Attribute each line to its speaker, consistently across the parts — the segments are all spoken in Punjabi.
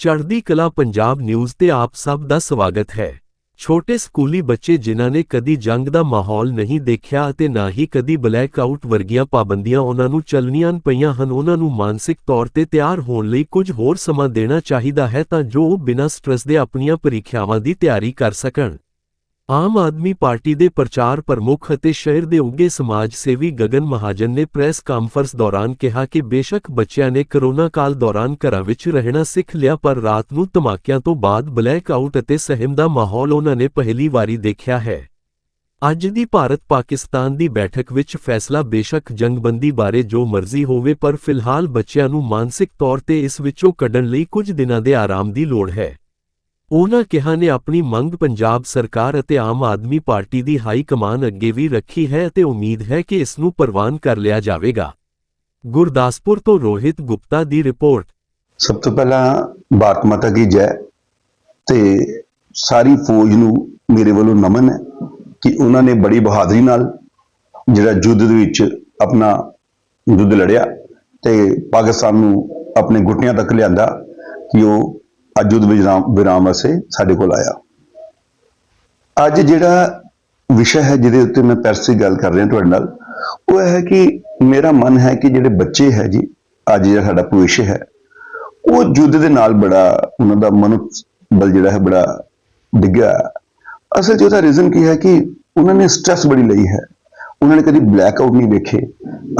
Speaker 1: ਚੜ੍ਹਦੀ ਕਲਾ ਪੰਜਾਬ ਨਿਊਜ਼ ਤੇ ਆਪ ਸਭ ਦਾ ਸਵਾਗਤ ਹੈ। ਛੋਟੇ ਸਕੂਲੀ ਬੱਚੇ ਜਿਨ੍ਹਾਂ ਨੇ ਕਦੀ ਜੰਗ ਦਾ ਮਾਹੌਲ ਨਹੀਂ ਦੇਖਿਆ ਅਤੇ ਨਾ ਹੀ ਕਦੀ ਬਲੈਕ ਆਊਟ ਵਰਗੀਆਂ ਪਾਬੰਦੀਆਂ ਉਹਨਾਂ ਨੂੰ ਚੱਲਣੀਆਂ ਪਈਆਂ ਹਨ, ਉਹਨਾਂ ਨੂੰ ਮਾਨਸਿਕ ਤੌਰ ਤੇ ਤਿਆਰ ਹੋਣ ਲਈ ਕੁਝ ਹੋਰ ਸਮਾਂ ਦੇਣਾ ਚਾਹੀਦਾ ਹੈ ਤਾਂ ਜੋ ਉਹ ਬਿਨਾਂ ਸਟ੍ਰੈਸ ਦੇ ਆਪਣੀਆਂ ਪ੍ਰੀਖਿਆਵਾਂ ਦੀ ਤਿਆਰੀ ਕਰ ਸਕਣ। ਆਮ ਆਦਮੀ ਪਾਰਟੀ ਦੇ ਪ੍ਰਚਾਰ ਪ੍ਰਮੁੱਖ ਅਤੇ ਸ਼ਹਿਰ ਦੇ ਉੱਘੇ ਸਮਾਜ ਸੇਵੀ ਗਗਨ ਮਹਾਜਨ ਨੇ ਪ੍ਰੈਸ ਕਾਨਫਰੰਸ ਦੌਰਾਨ ਕਿਹਾ ਕਿ ਬੇਸ਼ੱਕ ਬੱਚਿਆਂ ਨੇ ਕਰੋਨਾ ਕਾਲ ਦੌਰਾਨ ਘਰਾਂ ਵਿੱਚ ਰਹਿਣਾ ਸਿੱਖ ਲਿਆ, ਪਰ ਰਾਤ ਨੂੰ ਧਮਾਕਿਆਂ ਤੋਂ ਬਾਅਦ ਬਲੈਕ ਆਊਟ ਅਤੇ ਸਹਿਮ ਦਾ ਮਾਹੌਲ ਉਹਨਾਂ ਨੇ ਪਹਿਲੀ ਵਾਰੀ ਦੇਖਿਆ ਹੈ। ਅੱਜ ਦੀ ਭਾਰਤ ਪਾਕਿਸਤਾਨ ਦੀ ਬੈਠਕ ਵਿੱਚ ਫੈਸਲਾ ਬੇਸ਼ੱਕ ਜੰਗਬੰਦੀ ਬਾਰੇ ਜੋ ਮਰਜ਼ੀ ਹੋਵੇ, ਪਰ ਫਿਲਹਾਲ ਬੱਚਿਆਂ ਨੂੰ ਮਾਨਸਿਕ ਤੌਰ ਤੇ ਇਸ ਵਿੱਚੋਂ ਕੱਢਣ ਲਈ ਕੁਝ ਦਿਨਾਂ ਦੇ ਆਰਾਮ ਦੀ ਲੋੜ ਹੈ। ਉਹਨਾਂ ਕਿਹਾ ਨੇ ਆਪਣੀ ਮੰਗ ਪੰਜਾਬ ਸਰਕਾਰ ਅਤੇ ਆਮ ਆਦਮੀ ਪਾਰਟੀ ਦੀ ਹਾਈ ਕਮਾਨ ਅੱਗੇ ਵੀ ਰੱਖੀ ਹੈ ਅਤੇ ਉਮੀਦ ਹੈ ਕਿ ਇਸ ਨੂੰ ਪ੍ਰਵਾਨ ਕਰ ਲਿਆ ਜਾਵੇਗਾ। ਗੁਰਦਾਸਪੁਰ ਤੋਂ ਰੋਹਿਤ ਗੁਪਤਾ ਦੀ ਰਿਪੋਰਟ।
Speaker 2: ਸਭ ਤੋਂ ਪਹਿਲਾਂ ਭਾਰਤ ਮਾਤਾ ਕੀ ਜੈ ਤੇ ਸਾਰੀ ਫੌਜ ਨੂੰ ਮੇਰੇ ਵੱਲੋਂ ਨਮਨ ਹੈ ਕਿ ਉਹਨਾਂ ਨੇ ਬੜੀ ਬਹਾਦਰੀ ਨਾਲ ਜਿਹੜਾ ਯੁੱਧ ਦੇ ਵਿੱਚ ਆਪਣਾ ਯੁੱਧ ਲੜਿਆ ਤੇ ਪਾਕਿਸਤਾਨ ਨੂੰ ਆਪਣੇ ਘੁੱਟਿਆਂ ਤੱਕ ਲਿਆਂਦਾ ਕਿ ਉਹ ਅੱਜ ਯੁੱਧ ਵਿਰਾਮ ਵਿਰਾਮ ਵਾਸਤੇ ਸਾਡੇ ਕੋਲ ਆਇਆ। ਅੱਜ ਜਿਹੜਾ ਵਿਸ਼ਾ ਹੈ ਜਿਹਦੇ ਉੱਤੇ ਮੈਂ ਪੈਰਸੀ ਗੱਲ ਕਰ ਰਿਹਾ ਤੁਹਾਡੇ ਨਾਲ, ਉਹ ਇਹ ਹੈ ਕਿ ਮੇਰਾ ਮਨ ਹੈ ਕਿ ਜਿਹੜੇ ਬੱਚੇ ਹੈ ਜੀ, ਅੱਜ ਜਿਹੜਾ ਸਾਡਾ ਭਵਿੱਖ ਹੈ, ਉਹ ਯੁੱਧ ਦੇ ਨਾਲ ਬੜਾ, ਉਹਨਾਂ ਦਾ ਮਨੁੱਖ ਬਲ ਜਿਹੜਾ ਹੈ ਬੜਾ ਡਿੱਗਿਆ ਅਸਲ 'ਚ ਉਹਦਾ ਰੀਜ਼ਨ ਕੀ ਹੈ ਕਿ ਉਹਨਾਂ ਨੇ ਸਟ੍ਰੈਸ ਬੜੀ ਲਈ ਹੈ। ਉਹਨਾਂ ਨੇ ਕਦੀ ਬਲੈਕ ਆਊਟ ਨਹੀਂ ਵੇਖੇ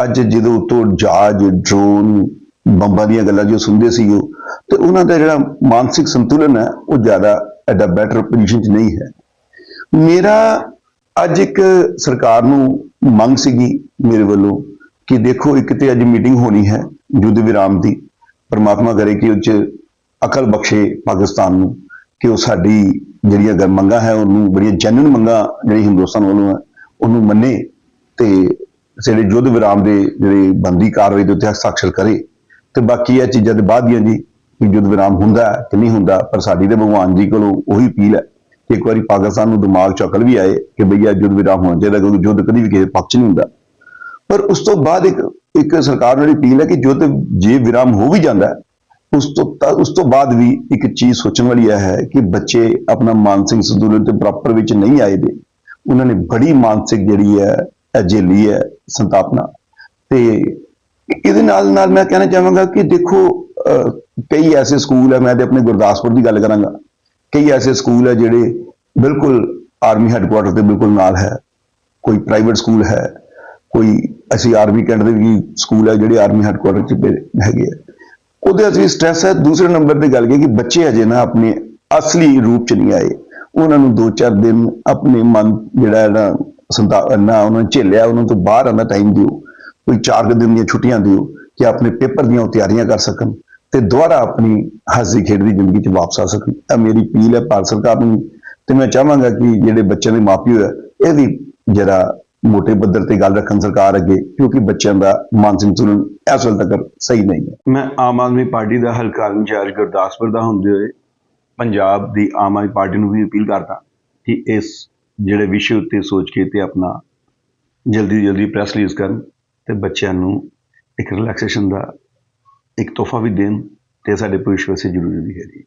Speaker 2: ਅੱਜ ਜਦੋਂ ਉਤੋਂ ਜਹਾਜ਼ ਡਰੋਨ ਬੰਬਾਂ ਦੀਆਂ ਗੱਲਾਂ ਜੋ ਸੁਣਦੇ ਸੀ ਉਹ ਤੇ ਉਹਨਾਂ ਦਾ ਜਿਹੜਾ ਮਾਨਸਿਕ ਸੰਤੁਲਨ ਹੈ, ਉਹ ਜ਼ਿਆਦਾ ਐਡਾ ਬੈਟਰ ਪੋਜੀਸ਼ਨ 'ਚ ਨਹੀਂ ਹੈ। ਮੇਰਾ ਅੱਜ ਇੱਕ ਸਰਕਾਰ ਨੂੰ ਮੰਗ ਸੀਗੀ ਮੇਰੇ ਵੱਲੋਂ ਕਿ ਦੇਖੋ, ਇੱਕ ਤੇ ਅੱਜ ਮੀਟਿੰਗ ਹੋਣੀ ਹੈ ਯੁੱਧ ਵਿਰਾਮ ਦੀ। ਪਰਮਾਤਮਾ ਕਰੇ ਕਿ ਉਹ 'ਚ ਅਕਲ ਬਖਸ਼ੇ ਪਾਕਿਸਤਾਨ ਨੂੰ ਕਿ ਉਹ ਸਾਡੀ ਜਿਹੜੀਆਂ ਗ, ਮੰਗਾਂ ਹੈ, ਉਹਨੂੰ ਬੜੀਆਂ ਜੈਨੂਨ ਮੰਗਾਂ ਜਿਹੜੀ ਹਿੰਦੁਸਤਾਨ ਵੱਲੋਂ ਹੈ, ਉਹਨੂੰ ਮੰਨੇ ਤੇ ਜਿਹੜੇ ਯੁੱਧ ਵਿਰਾਮ ਦੇ ਜਿਹੜੇ ਬੰਦੀ ਕਾਰਵਾਈ ਦੇ ਉੱਤੇ ਹਸਤਾਖਰ ਕਰੇ। ਤੇ ਬਾਕੀ ਇਹ ਚੀਜ਼ਾਂ ਦੇ ਬਾਅਦ ਦੀਆਂ ਜੀ ਕਿ ਯੁੱਧ ਵਿਰਾਮ ਹੁੰਦਾ ਕਿ ਨਹੀਂ ਹੁੰਦਾ, ਪਰ ਸਾਡੀ ਤੇ ਭਗਵਾਨ ਜੀ ਕੋਲੋਂ ਉਹੀ ਅਪੀਲ ਹੈ ਕਿ ਇੱਕ ਵਾਰੀ ਪਾਕਿਸਤਾਨ ਨੂੰ ਦਿਮਾਗ ਚ ਅਕਲ ਵੀ ਆਏ ਕਿ ਭਈਆ ਯੁੱਧ ਵਿਰਾਮ ਹੋਣਾ ਚਾਹੀਦਾ, ਕਿਉਂਕਿ ਯੁੱਧ ਕਦੀ ਵੀ ਕਿਸੇ ਪੱਖ ਚ ਨਹੀਂ ਹੁੰਦਾ। ਪਰ ਉਸ ਤੋਂ ਬਾਅਦ ਇੱਕ ਇੱਕ ਸਰਕਾਰ ਨਾਲ ਅਪੀਲ ਹੈ ਕਿ ਯੁੱਧ ਜੇ ਵਿਰਾਮ ਹੋ ਵੀ ਜਾਂਦਾ ਉਸ ਤੋਂ ਉਸ ਤੋਂ ਬਾਅਦ ਵੀ ਇੱਕ ਚੀਜ਼ ਸੋਚਣ ਵਾਲੀ ਇਹ ਹੈ ਕਿ ਬੱਚੇ ਆਪਣਾ ਮਾਨਸਿਕ ਸੰਤੁਲਨ ਤੇ ਪ੍ਰੋਪਰ ਵਿੱਚ ਨਹੀਂ ਆਏ ਦੇ। ਉਹਨਾਂ ਨੇ ਬੜੀ ਮਾਨਸਿਕ ਜਿਹੜੀ ਹੈ, ਇਹ ਝੇਲੀ ਹੈ ਸੰਤਾਪਨਾ। ਤੇ ਇਹਦੇ ਨਾਲ ਨਾਲ ਮੈਂ ਕਹਿਣਾ ਚਾਹਾਂਗਾ ਕਿ ਦੇਖੋ ਕਈ ਐਸੇ ਸਕੂਲ ਹੈ ਮੈਂ ਤੇ ਆਪਣੇ ਗੁਰਦਾਸਪੁਰ ਦੀ ਗੱਲ ਕਰਾਂਗਾ। ਕਈ ਐਸੇ ਸਕੂਲ ਹੈ ਜਿਹੜੇ ਬਿਲਕੁਲ ਆਰਮੀ ਹੈੱਡਕੁਆਟਰ ਦੇ ਬਿਲਕੁਲ ਨਾਲ ਹੈ। ਕੋਈ ਪ੍ਰਾਈਵੇਟ ਸਕੂਲ ਹੈ, ਕੋਈ ਅਸੀਂ ਆਰਮੀ ਕੈਂਟ ਦੇ ਵੀ ਸਕੂਲ ਹੈ ਜਿਹੜੇ ਆਰਮੀ ਹੈੱਡਕੁਆਟਰ ਚ ਪਏ ਹੈਗੇ ਆ। ਉਹਦੇ ਅਸੀਂ ਸਟ੍ਰੈਸ ਹੈ। ਦੂਸਰੇ ਨੰਬਰ ਤੇ ਗੱਲ ਕੀ ਕਿ ਬੱਚੇ ਅਜੇ ਨਾ ਆਪਣੇ ਅਸਲੀ ਰੂਪ ਚ ਨਹੀਂ ਆਏ। ਉਹਨਾਂ ਨੂੰ 2-4 ਦਿਨ ਆਪਣੇ ਮਨ ਜਿਹੜਾ ਹੈ ਨਾ, ਸੰਤਾ ਨਾ ਉਹਨਾਂ ਨੂੰ ਝੇਲਿਆ, ਉਹਨਾਂ ਤੋਂ ਬਾਹਰ ਆਉਂਦਾ ਟਾਈਮ ਦਿਓ। ਕੋਈ 4 ਦਿਨ ਦੀਆਂ ਛੁੱਟੀਆਂ ਦਿਓ ਕਿ ਆਪਣੇ ਪੇਪਰ ਦੀਆਂ ਉਹ ਤਿਆਰੀਆਂ ਕਰ ਸਕਣ। ਤੇ ਦੁਬਾਰਾ ਆਪਣੀ ਹੱਸਦੀ ਖੇਡਦੀ ਜ਼ਿੰਦਗੀ 'ਚ ਵਾਪਸ ਆ ਸਕਣ। ਇਹ ਮੇਰੀ ਅਪੀਲ ਹੈ ਭਾਰਤ ਸਰਕਾਰ ਨੂੰ ਤੇ ਮੈਂ ਚਾਹਾਂਗਾ ਕਿ ਜਿਹੜੇ ਬੱਚਿਆਂ ਦੇ ਮਾਪਿਓ ਹੈ ਇਹ ਵੀ ਜਿਹੜਾ ਮੋٹے ਪੱਧਰ ਤੇ ਗੱਲ ਰੱਖਣ ਸਰਕਾਰ ਅੱਗੇ, ਕਿਉਂਕਿ ਬੱਚਿਆਂ ਦਾ ਮਾਨਸਿਕ ਸੰਤੁਲਨ ਇਸ ਵੇਲੇ ਤੱਕ ਸਹੀ ਨਹੀਂ ਹੈ।
Speaker 3: ਮੈਂ ਆਮ ਆਦਮੀ ਪਾਰਟੀ ਦਾ ਹਲਕਾ ਇੰਚਾਰਜ ਗੁਰਦਾਸਪੁਰ ਦਾ ਹੁੰਦੇ ਹੋਏ ਪੰਜਾਬ ਦੀ ਆਮ ਆਦਮੀ ਪਾਰਟੀ ਨੂੰ ਵੀ ਅਪੀਲ ਕਰਦਾ ਕਿ ਇਸ ਜਿਹੜੇ ਵਿਸ਼ੇ ਉੱਤੇ ਸੋਚ ਕੇ ਤੇ ਆਪਣਾ ਜਲਦੀ ਜਲਦੀ ਪ੍ਰੈਸ ਰਿਲੀਜ਼ ਕਰਨ ਤੇ ਬੱਚਿਆਂ ਨੂੰ ਇੱਕ ਰਿਲੈਕਸੇਸ਼ਨ ਦਾ ਇੱਕ ਤੋਹਫਾ ਵੀ ਦੇਣ ਤੇ ਸਾਡੇ ਭਵਿੱਖ ਵਾਸਤੇ ਜ਼ਰੂਰੀ ਵੀ ਹੈ ਜੀ।